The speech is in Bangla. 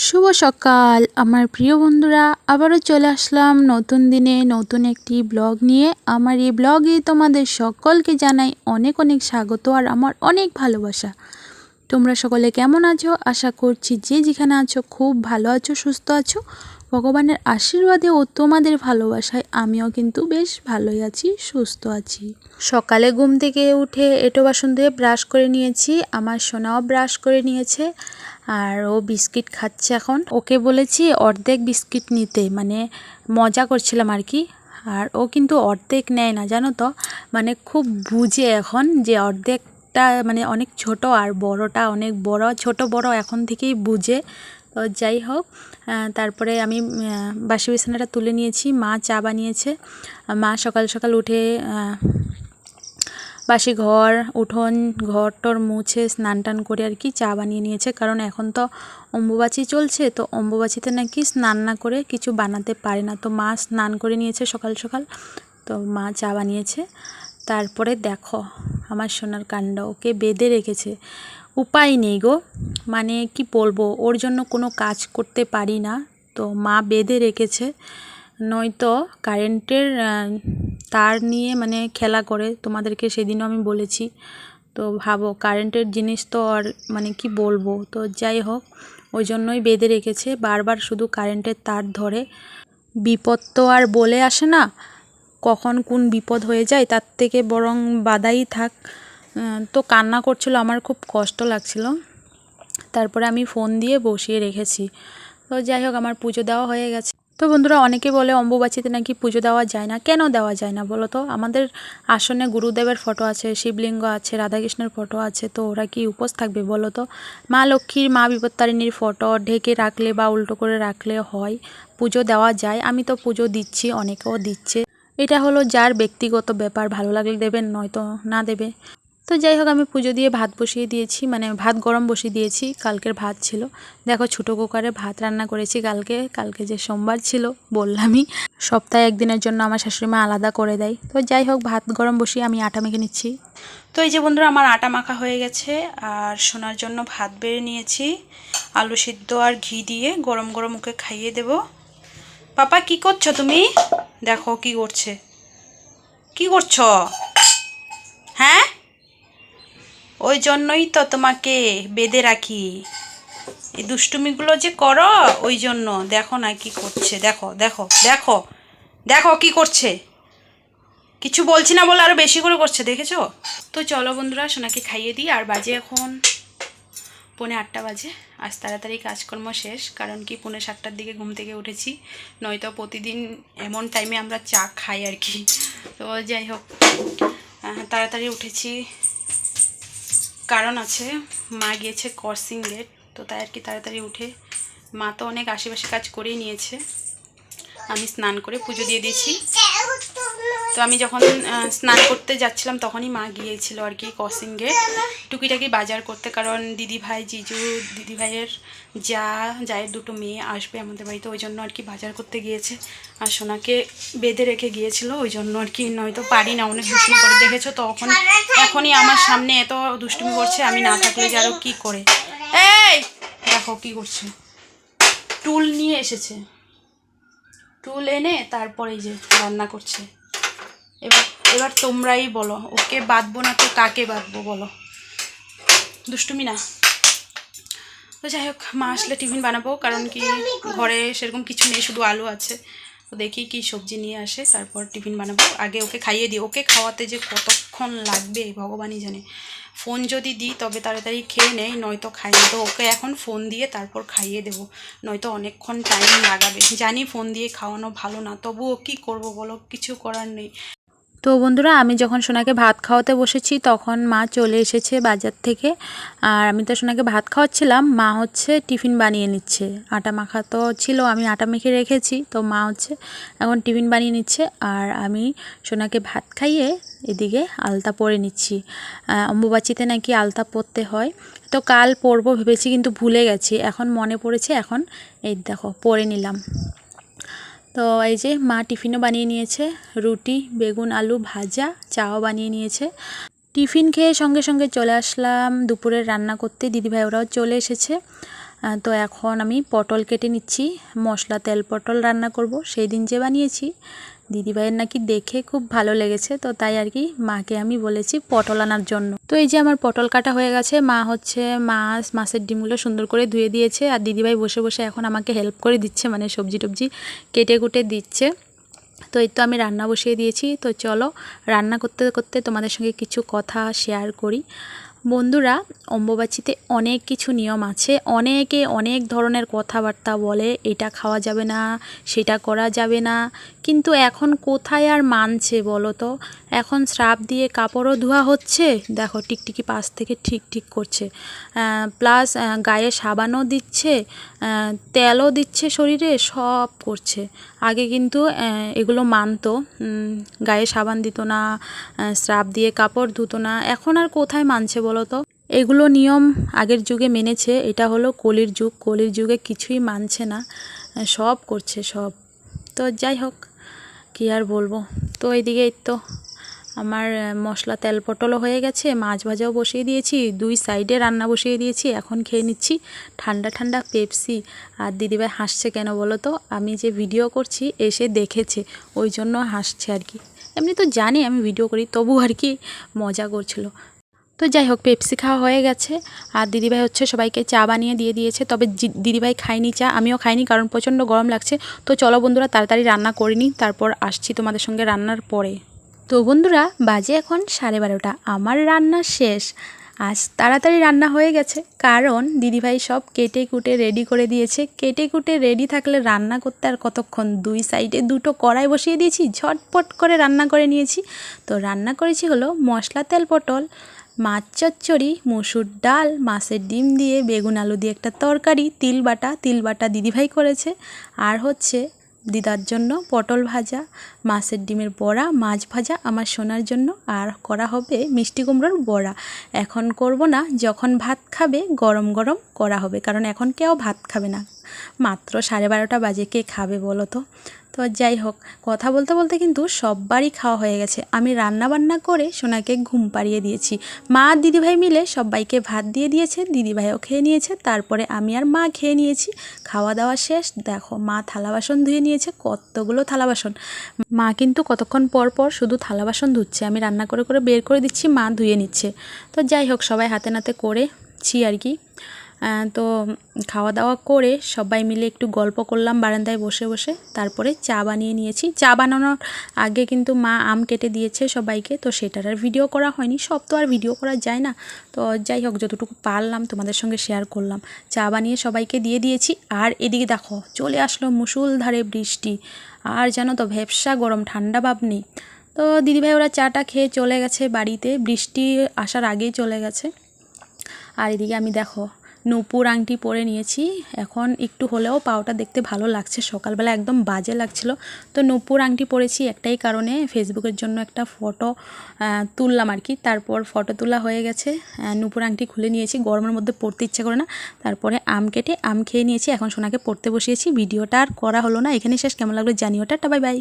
শুভ সকাল, আমার প্রিয় বন্ধুরা। আবারও চলে আসলাম নতুন দিনে নতুন একটি ব্লগ নিয়ে। আমার এই ব্লগে তোমাদের সকলকে জানাই অনেক অনেক স্বাগত আর আমার অনেক ভালোবাসা। তোমরা সকলে কেমন আছো? আশা করছি যে যেখানে আছো খুব ভালো আছো, সুস্থ আছো। ভগবানের আশীর্বাদে ও তোমাদের ভালোবাসায় আমিও কিন্তু বেশ ভালোই আছি, সুস্থ আছি। সকালে ঘুম থেকে উঠে এটো বাসন ধুয়ে ব্রাশ করে নিয়েছি। আমার সোনাও ব্রাশ করে নিয়েছে। আর ও বিস্কিট খাচ্ছে এখন। ওকে বলেছি অর্ধেক বিস্কিট নিতে মানে মজা করছিলাম আর কি। আর ও কিন্তু অর্ধেক নেয় না, জানো তো? মানে খুব বুঝে এখন যে অর্ধেকটা মানে অনেক ছোট আর বড়টা অনেক বড়। ছোট বড় এখন থেকেই বুঝে। তো যাই হোক তারপরে আমি বাসি বিছানাটা তুলে নিয়েছি। মা চা বানিয়েছে। মা সকাল সকাল উঠে বাসি ঘর, উঠোন, ঘর টর মুছে স্নান টান করে আর কি চা বানিয়ে নিয়েছে। কারণ এখন তো অম্বুবাচি চলছে, তো অম্বুবাচীতে নাকি স্নান না করে কিছু বানাতে পারে না। তো মা স্নান করে নিয়েছে সকাল সকাল, তো মা চা বানিয়েছে। তারপরে দেখো, আমার সোনার কাণ্ড ওকে বেঁধে রেখেছে। উপায় নেই গো মানে কি বলব, ওর জন্য কোনো কাজ করতে পারি না। তো মা বেঁধে রেখেছে নয়তো কারেন্টের তার নিয়ে মানে খেলা করে। তোমাদেরকে সেদিনও আমি বলেছি। তো ভাবো, কারেন্টের জিনিস তো আর মানে কি বলব? তো যাই হোক, ওই জন্যই বেঁধে রেখেছে। বারবার শুধু কারেন্টের তার ধরে। বিপদ তো আর বলে আসে না। কখন কোন বিপদ হয়ে যায়, তার থেকে বরং বাধাই থাক। তো কান্না করছিল, আমার খুব কষ্ট লাগছিল। তারপরে আমি ফোন দিয়ে বসিয়ে রেখেছি। তো যাই হোক, আমার পুজো দেওয়া হয়ে গেছে। তো বন্ধুরা অনেকে বলে অম্বুবাচীতে নাকি পুজো দেওয়া যায় না। কেন দেওয়া যায় না বলো তো? আমাদের আসনে গুরুদেবের ফটো আছে, শিবলিঙ্গ আছে, রাধাকৃষ্ণের ফটো আছে, তো ওরা কি উপোস থাকবে বলো তো? মা লক্ষ্মীর, মা বিপত্তারিণীর ফটো ঢেকে রাখলে বা উল্টো করে রাখলে হয়, পুজো দেওয়া যায়। আমি তো পুজো দিচ্ছি, অনেকেও দিচ্ছে। এটা হলো যার ব্যক্তিগত ব্যাপার, ভালো লাগলে দেবেন, নয়তো না দেবে। তো যাই হোক, আমি পুজো দিয়ে ভাত বসিয়ে দিয়েছি মানে ভাত গরম বসিয়ে দিয়েছি, কালকের ভাত ছিল। দেখো, ছোটো কুকারে ভাত রান্না করেছি কালকে কালকে যে সোমবার ছিল, বললামই। সপ্তাহে একদিনের জন্য আমার শাশুড়িমা আলাদা করে দেয়। তো যাই হোক, ভাত গরম বসিয়ে আমি আটা মেখে নিচ্ছি। তো এই যে বন্ধুরা, আমার আটা মাখা হয়ে গেছে, আর সোনার জন্য ভাত বেড়ে নিয়েছি। আলু সিদ্ধ আর ঘি দিয়ে গরম গরম ওকে খাইয়ে দেব। পাপা, কি করছ তুমি? দেখো কি করছে। কি করছ? হ্যাঁ? ওই জন্যই তো তোমাকে বেঁধে রাখি। এই দুষ্টুমিগুলো যে করো, ওই জন্য। দেখো না কি করছে। দেখো দেখো দেখো দেখো কি করছে। কিছু বলছি না বলে আরও বেশি করে করছে, দেখেছ? তো চলো বন্ধুরা, সোনাকে খাইয়ে দিই। আর বাজে এখন পৌনে আটটা বাজে। আজ তাড়াতাড়ি কাজকর্ম শেষ, কারণ কি পৌনে সাতটার দিকে ঘুম থেকে উঠেছি। নয়তো প্রতিদিন এমন টাইমে আমরা চা খাই আর কি। তো যাই হোক তাড়াতাড়ি উঠেছি। কারণ আছে, মা গিয়েছে ক্রসিং গেট তো তাই আর কি তাড়াতাড়ি উঠে। মা তো অনেক আশেপাশে কাজ করেই নিয়েছে। আমি স্নান করে পুজো দিয়ে দিয়েছি। তো আমি যখন স্নান করতে যাচ্ছিলাম, তখনই মা গিয়েছিল আর কি গেট টুকিটাকি বাজার করতে, কারণ দিদি ভাই জিজু দিদি ভাইয়ের যা, জায়ের দুটো মেয়ে আসবে আমাদের বাড়িতে, ওই জন্য আর কি বাজার করতে গিয়েছে। আর সোনাকে বেঁধে রেখে গিয়েছিল, ওই জন্য আর কি নয়তো পারি না, অনেক দুষ্টুমি করে দেখেছ, তখন এখনই আমার সামনে এত দুষ্টুমি করছে, আমি না থাকলে যে আরও কী করে? এই, দেখো কি করছে। টুল নিয়ে এসেছে। টুল এনে তারপরে যে রান্না করছে। এবার এবার তোমরাই বলো, ওকে বাঁধবো না তো কাকে বাঁধবো বলো? দুষ্টুমি না? তো যাই হোক, মা আসলে টিফিন বানাবো, কারণ কি ঘরে সেরকম কিছু নেই, শুধু আলু আছে। তো দেখি কি সবজি নিয়ে আসে, তারপর টিফিন বানাবো। আগে ওকে খাইয়ে দিই। ওকে খাওয়াতে যে কতক্ষণ লাগবে ভগবানই জানে। ফোন যদি দিই, তবে তাড়াতাড়ি খেয়ে নেয় নয়তো খাই না। তো ওকে এখন ফোন দিয়ে তারপর খাইয়ে দেবো। নয়তো অনেকক্ষণ টাইম লাগাবে। জানি ফোন দিয়ে খাওয়ানো ভালো না, তবুও কী করব বলো? কিছু করার নেই। তো বন্ধুরা, আমি যখন সোনাকে ভাত খাওয়াতে বসেছি, তখন মা চলে এসেছে বাজার থেকে। আর আমি তো সোনাকে ভাত খাওয়াচ্ছিলাম, মা হচ্ছে টিফিন বানিয়ে নিচ্ছে। আটা মাখা তো ছিল, আমি আটা মেখে রেখেছি, তো মা হচ্ছে এখন টিফিন বানিয়ে নিচ্ছে। আর আমি সোনাকে ভাত খাইয়ে এদিকে আলতা পরে নিচ্ছি। অম্বুবাচিতে নাকি আলতা পরতে হয়। তো কাল পরবো ভেবেছি, কিন্তু ভুলে গেছি। এখন মনে পড়েছে, এখন এই দেখো, পরে নিলাম। তো এই যে মা টিফিনও বানিয়ে নিয়েছে, রুটি, বেগুন, আলু ভাজা, চাও বানিয়ে নিয়েছে। টিফিন খেয়ে সঙ্গে সঙ্গে চলে আসলাম দুপুরের রান্না করতে। দিদিভাই ওরাও চলে এসেছে। তো এখন আমি পটল কেটে নিচ্ছি, মশলা তেল পটল রান্না করব, সেই দিন যে বানিয়েছি। দিদিভাইয়ের নাকি দেখে খুব ভালো লেগেছে, তো তাই আর কি মাকে আমি বলেছি পটল আনার জন্য। তো এই যে আমার পটল কাটা হয়ে গেছে, মা হচ্ছে মাছ, মাছের ডিমগুলো সুন্দর করে ধুয়ে দিয়েছে, আর দিদিভাই বসে বসে এখন আমাকে হেল্প করে দিচ্ছে মানে সবজি টবজি কেটে কুটে দিচ্ছে। তো এই তো আমি রান্না বসিয়ে দিয়েছি, তো চলো রান্না করতে করতে তোমাদের সঙ্গে কিছু কথা শেয়ার করি। বন্ধুরা, অম্বুবাচিতে অনেক কিছু নিয়ম আছে। অনেকে অনেক ধরনের কথাবার্তা বলে, এটা খাওয়া যাবে না, সেটা করা যাবে না। কিন্তু এখন কোথায় আর মানছে বলো তো? এখন শ্রাপ দিয়ে কাপড়ও ধোয়া হচ্ছে, দেখো টিকটিকি পাশ থেকে ঠিক ঠিক করছে। প্লাস গায়ে সাবানও দিচ্ছে তেলও দিচ্ছে শরীরে, সব করছে। আগে কিন্তু এগুলো মানতো গায়ে সাবান দিত না স্রাব দিয়ে কাপড় ধুতো না। এখন আর কোথায় মানছে তো এগুলো নিয়ম আগের যুগে মেনেছে, এটা হলো কলির যুগ। কলির যুগে কিছুই মানছে না, সব করছে সব। তো যাই হোক, কি আর বলব? তো এইদিকে এই তো, আমার মশলা তেল পটলও হয়ে গেছে, মাছ ভাজাও বসিয়ে দিয়েছি, দুই সাইডে রান্না বসিয়ে দিয়েছি, এখন খেয়ে নিচ্ছি ঠান্ডা ঠান্ডা পেপসি। আর দিদিভাই হাসছে কেন বলো তো? আমি যে ভিডিও করছি, এসে দেখেছে, ওই জন্য হাসছে আর কি। এমনি তো জানি আমি ভিডিও করি তবু আর কি মজা করছিল। তো যাই হোক পেপসি খাওয়া হয়ে গেছে। আর দিদিভাই হচ্ছে সবাইকে চা বানিয়ে দিয়ে দিয়েছে। তবে দিদিভাই খায়নি চা, আমিও খাইনি কারণ প্রচণ্ড গরম লাগছে। তো চলো বন্ধুরা, তাড়াতাড়ি রান্না করে নিই, তারপর আসছি তোমাদের সঙ্গে রান্নার পরে। তো বন্ধুরা, বাজে এখন সাড়ে বারোটা। আমার রান্না শেষ। আজ তাড়াতাড়ি রান্না হয়ে গেছে, কারণ দিদিভাই সব কেটে কুটে রেডি করে দিয়েছে। কেটে কুটে রেডি থাকলে রান্না করতে আর কতক্ষণ? দুই সাইডে দুটো কড়াই বসিয়ে দিয়েছি, ঝটপট করে রান্না করে নিয়েছি। তো রান্না করেছি হলো মশলা, তেল, পটল। মাছ চচ্চড়ি, মুসুর ডাল, মাছের ডিম দিয়ে, বেগুন আলু দিয়ে একটা তরকারি, তিল বাটা। তিল বাটা দিদিভাই করেছে। আর হচ্ছে দিদার জন্য পটল ভাজা, মাছের ডিমের বড়া, মাছ ভাজা আমার সোনার জন্য। আর করা হবে মিষ্টি কুমড়োর বড়া। এখন করব না, যখন ভাত খাবে গরম গরম করা হবে। কারণ এখন কেউ ভাত খাবে না। মাত্র সাড়ে বারোটা বাজে, কে খাবে বলো তো? তো যাই হোক, কথা বলতে বলতে কিন্তু সববারই খাওয়া হয়ে গেছে। আমি রান্না বান্না করে সোনাকে ঘুম পাড়িয়ে দিয়েছি। মা আর দিদিভাই মিলে সবাইকে ভাত দিয়ে দিয়েছে, দিদিভাইও খেয়ে নিয়েছে, তারপরে আমি আর মা খেয়ে নিয়েছি। খাওয়া দাওয়া শেষ, দেখো মা থালা বাসন ধুয়ে নিয়েছে, কতগুলো থালা বাসন। মা কিন্তু কতক্ষণ পর পর শুধু থালা বাসন ধুচ্ছে, আমি রান্না করে করে বের করে দিচ্ছি, মা ধুয়ে নিচ্ছে। তো যাই হোক, সবাই হাতে নাতে করেছি আর কি। তো খাওয়া দাওয়া করে সবাই মিলে একটু গল্প করলাম বারান্দায় বসে বসে। তারপরে চা বানিয়ে নিয়েছি। চা বানানোর আগে কিন্তু মা আম কেটে দিয়েছে সবাইকে, তো সেটার আর ভিডিও করা হয়নি। সব তো আর ভিডিও করা যায় না। তো যাই হোক, যতটুকু পারলাম তোমাদের সঙ্গে শেয়ার করলাম। চা বানিয়ে সবাইকে দিয়ে দিয়েছি। আর এদিকে দেখো, চলে আসলো মুসুলধারে বৃষ্টি। আর জানো তো, ভ্যাবসা গরম, ঠান্ডা ভাব নেই। তো দিদিভাই ওরা চাটা খেয়ে চলে গেছে বাড়িতে। বৃষ্টি আসার আগেই চলে গেছে। আর এদিকে আমি দেখো নূপুর আংটি পরে নিয়েছি। এখন একটু হলেও পাওটা দেখতে ভালো লাগছে। সকালবেলা একদম বাজে লাগছিল। তো নূপুর আংটি পরেছি একটাই কারণে ফেসবুকের জন্য একটা ফটো তুললাম আর কি। তারপর ফটো তোলা হয়ে গেছে। নূপুর আংটি খুলে নিয়েছি। গরমের মধ্যে পড়তে ইচ্ছে করে না। তারপরে আম কেটে আম খেয়ে নিয়েছি। এখন সোনাকে পড়তে বসিয়েছি। ভিডিওটা আর করা হলো না। এখানে শেষ। কেমন লাগল জানিওটা বাই বাই।